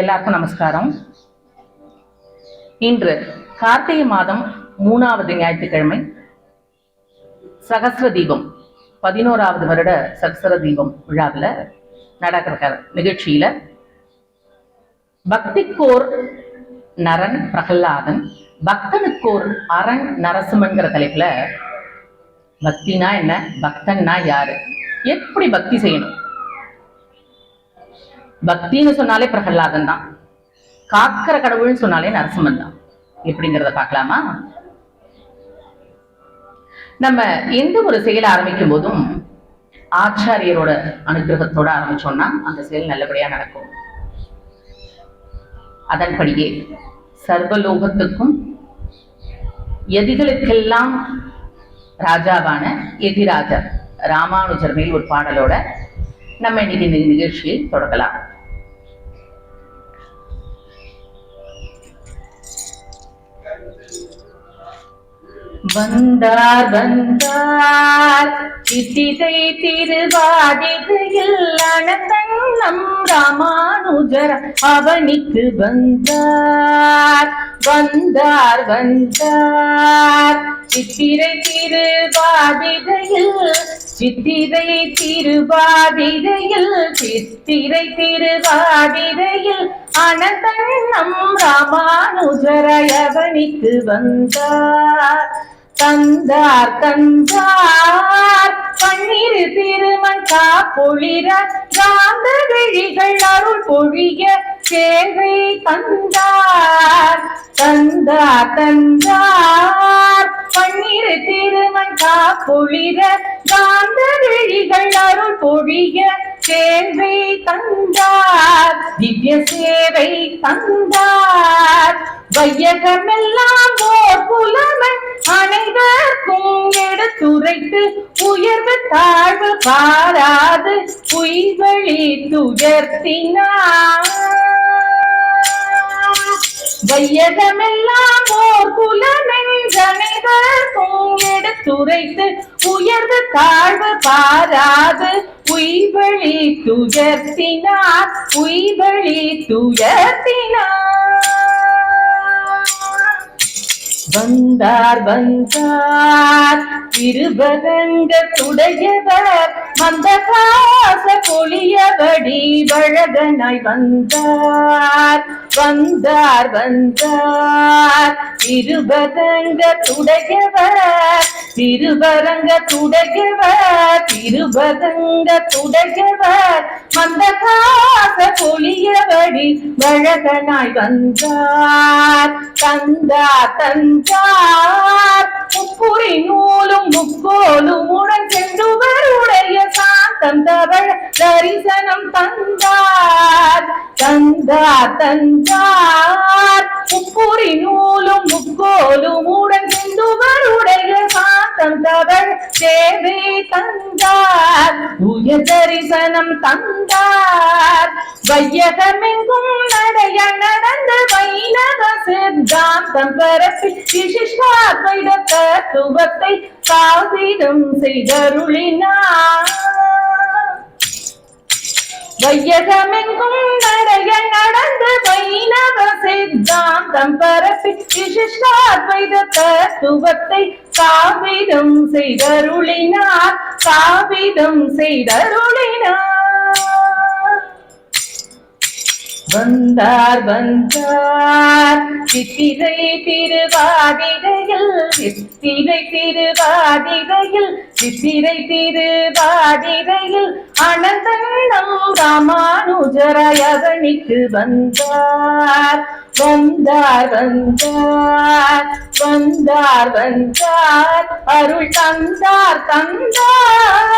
எல்லாருக்கும் நமஸ்காரம். இன்று கார்த்திகை மாதம் மூணாவது ஞாயிற்றுக்கிழமை சகஸ்ர தீபம் பதினோராவது வருட சகஸ்ர தீபம் விழாவில் நடக்கிற நிகழ்ச்சியில பக்திக்கோர் நரன் பிரகல்லாதன் பக்தனுக்கோர் அரண் நரசிம்மன்கிற தலைப்புல பக்தினா என்ன? பக்தன்னா யாரு? எப்படி பக்தி செய்யணும்? பக்தின்னு சொன்னாலே பிரகலாதன் தான். காக்கிற கடவுள்னு சொன்னாலே நரசிம்மன் தான். எப்படிங்கிறத பார்க்கலாமா? நம்ம எந்த ஒரு செயலை ஆரம்பிக்கும் போதும் ஆச்சாரியரோட அனுகிரகத்தோட ஆரம்பிச்சோம்னா அந்த செயல் நல்லபடியா நடக்கும். அதன்படியே சர்வலோகத்துக்கும் எதிகளுக்கெல்லாம் ராஜாவான எதிராஜர் ராமானுஜர் மேல் ஒரு பாடலோட நம்ம இன்னைக்கு நிகழ்ச்சியை தொடங்கலாம். வந்தார் வந்தார். சித்திதை திருவாதிகையில் அனந்தன் நம் ராமானுஜர் அவனுக்கு வந்தார். வந்தார் வந்தார். சித்திரை திருவாதிகையில் சித்திரை திருவாதிரையில் சித்திரை திருவாதிரையில் அனந்தன் நம் ராமானுஜரயவனிக்கு வந்தார். தந்தார் தந்தார் பன்னிரு திருமண் காப்பொழிர காந்த விழிகள் அருள் பொழிய சேவை தந்தார். தந்தார் தந்தார் பன்னிரு திருமண் காந்த விழிகள் அருள் பொழிய சேவை தந்தார். திவ்ய சேவை தந்தார். வையகமெல்லாம் ஓர் புலமன் அனைவருக்கும் எடுத்துரைத்து உயர்வு தாழ்வு பாராது பொய்வழி துயர்த்தினார். வையகமெல்லாம் ஓர் புலனென்றனைவருக்கும் எடுத்துரைத்து உயர்வு தாழ்வு பாராது. உய்வழி துயர்த்தினார் உய்வழி துயர்த்தினார். வந்தார் வந்தார். திருபகங்கத்துடையவர் மந்தகாச பொழியபடி வழகனாய் வந்தார் வந்தார் வந்தார். திருபரங்க துடையவர் திருபரங்க திருபகங்கத்துடையவர் திருவரங்கத்துடையவர் திருபகங்கத்துடையவர் மந்தகாச பொழியபடி வழகனாய் வந்தார். தந்தார் தந்தார். முப்புரி நூலும் முக்கோலும் உடன் சென்றுவருடைய சாந்தம் தவழ தரிசனம் தந்தார் தந்தார் தந்தார். முப்பொறி நூலும் முக்கோலும் உடன் சென்றுவருடைய சாந்தம் தவழ சேவை தந்தார். உய தரிசனம் தந்தார். வையகமெங்கும் நடைய நடந்த வைணவ சித்தாந்தம் பரப்பி விசிஷ்டாத்வைத தத்துவத்தை காவிதம் செய்தருளினார். வையகமெங்கும் நடைய நடந்து வைணவ சித்தாந்தம் பரப்பி விசிஷ்டாத்வைத தத்துவத்தை காவிதம் செய்தருளினார் காவிதம் செய்தருளினார். வந்தார் வந்தார். சித்திரை திருவாதிரையில் சித்திரை திருவாதிரையில் சித்திரை திருவாதிரையில் அனந்தனம் ராமானுஜரயவனிக்கு வந்தார் வந்தார் வந்தார் வந்தார் வந்தார். அருள் தந்தார் தந்தார்.